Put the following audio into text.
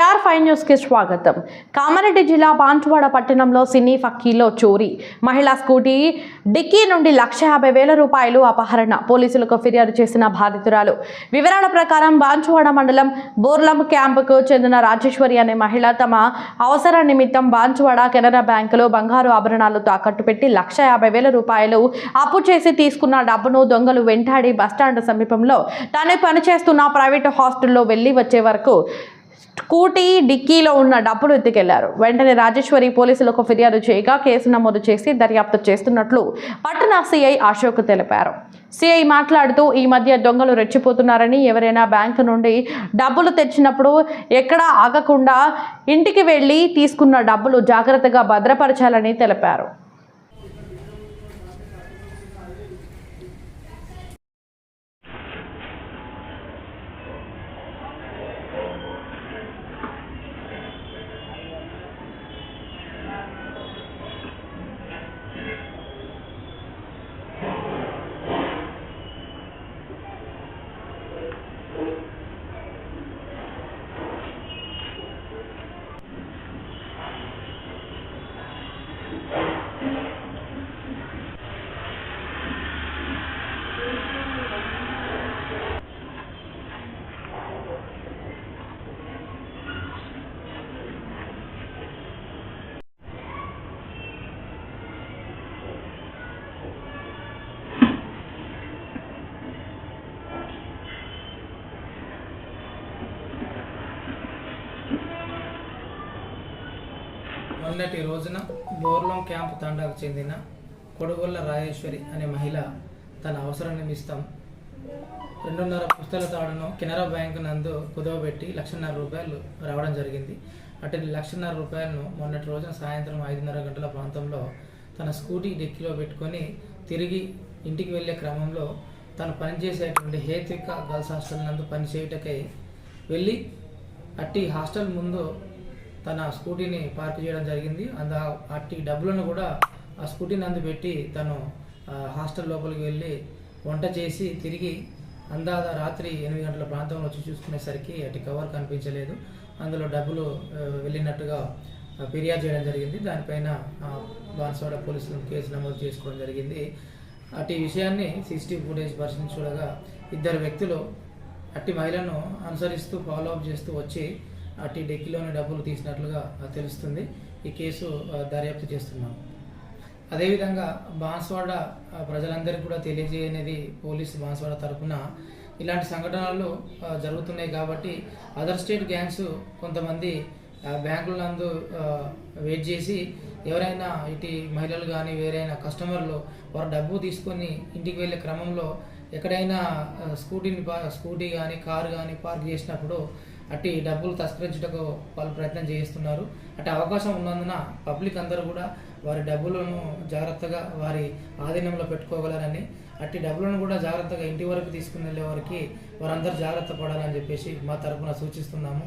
Five న్యూస్కి స్వాగతం. కామారెడ్డి జిల్లా బాన్సువాడ పట్టణంలో సినీ ఫక్కీలో చోరీ. మహిళా స్కూటీ డిక్కీ నుండి లక్ష యాభై వేల రూపాయలు అపహరణ. పోలీసులకు ఫిర్యాదు చేసిన బాధితురాలు. వివరాల ప్రకారం బాన్సువాడ మండలం బోర్లం క్యాంపుకు చెందిన రాజేశ్వరి అనే మహిళ తమ అవసర నిమిత్తం బాన్సువాడ కెనరా బ్యాంకులో బంగారు ఆభరణాలు తాకట్టు పెట్టి లక్ష యాభై వేల రూపాయలు అప్పు చేసి తీసుకున్న డబ్బును దొంగలు వెంటాడి బస్టాండ్ సమీపంలో తాను పనిచేస్తున్న ప్రైవేటు హాస్టల్లో వెళ్ళి వచ్చే వరకు స్కూటీ డిక్కీలో ఉన్న డబ్బులు ఎత్తుకెళ్ళారు. వెంటనే రాజేశ్వరి పోలీసులకు ఫిర్యాదు చేయగా కేసు నమోదు చేసి దర్యాప్తు చేస్తున్నట్లు పట్టణ సిఐ అశోక్ తెలిపారు. సిఐ మాట్లాడుతూ ఈ మధ్య దొంగలు రెచ్చిపోతున్నారని ఎవరైనా బ్యాంకు నుండి డబ్బులు తెచ్చినప్పుడు ఎక్కడా ఆగకుండా ఇంటికి వెళ్ళి తీసుకున్న డబ్బులు జాగ్రత్తగా భద్రపరచాలని తెలిపారు. మొన్నటి రోజున బోర్లం క్యాంప్ తండాకు చెందిన కొడుగొల్ల రాజేశ్వరి అనే మహిళ తన అవసరం నిమిత్తం రెండున్నర పుస్తల తాడును కెనరా బ్యాంక్ నందు కుదవబెట్టి లక్షన్నర రూపాయలు రావడం జరిగింది. అటు లక్షన్నర రూపాయలను మొన్నటి రోజున సాయంత్రం ఐదున్నర గంటల ప్రాంతంలో తన స్కూటీ డెక్కిలో పెట్టుకొని తిరిగి ఇంటికి వెళ్ళే క్రమంలో తను పనిచేసేటువంటి హేత్విక గర్ల్స్ హాస్టల్ నందు పనిచేయుటకై వెళ్ళి అట్టి హాస్టల్ ముందు తన స్కూటీని పార్క్ చేయడం జరిగింది. అంద అట్టి డబ్బులను కూడా ఆ స్కూటీ నందు పెట్టి తను హాస్టల్ లోపలికి వెళ్ళి వంట చేసి తిరిగి అందాద రాత్రి ఎనిమిది గంటల ప్రాంతంలో వచ్చి చూసుకునేసరికి అటు కవర్ కనిపించలేదు. అందులో డబ్బులు వెళ్ళినట్టుగా ఫిర్యాదు చేయడం జరిగింది. దానిపైన బాన్సవాడ పోలీసులు కేసు నమోదు చేసుకోవడం జరిగింది. అటు విషయాన్ని సీసీటీవీ ఫుటేజ్ పరిశీలించి చూడగా ఇద్దరు వ్యక్తులు అట్టి మహిళను అనుసరిస్తూ ఫాలో అప్ చేస్తూ వచ్చి అట్టి డెక్కిలోని డబ్బులు తీసినట్లుగా తెలుస్తుంది. ఈ కేసు దర్యాప్తు చేస్తున్నాం. అదేవిధంగా బాన్స్వాడ ప్రజలందరికీ కూడా తెలియజేయనేది పోలీసు బాన్స్వాడ తరపున. ఇలాంటి సంఘటనలు జరుగుతున్నాయి కాబట్టి అదర్ స్టేట్ గ్యాంగ్స్ కొంతమంది బ్యాంకుల నందు వెయిట్ చేసి ఎవరైనా ఇటు మహిళలు కానీ వేరైనా కస్టమర్లు వారు డబ్బు తీసుకొని ఇంటికి వెళ్ళే క్రమంలో ఎక్కడైనా స్కూటీని స్కూటీ కానీ కారు కానీ పార్క్ చేసినప్పుడు అట్టి డబ్బులు తస్కరించుటకు వాళ్ళు ప్రయత్నం చేస్తున్నారు అట్టి అవకాశం ఉన్నందున పబ్లిక్ అందరూ కూడా వారి డబ్బులను జాగ్రత్తగా వారి ఆధీనంలో పెట్టుకోగలరని అట్టి డబ్బులను కూడా జాగ్రత్తగా ఇంటి వరకు తీసుకుని వెళ్ళే వారికి వారందరూ జాగ్రత్త పడాలని చెప్పేసి మా తరపున సూచిస్తున్నాము.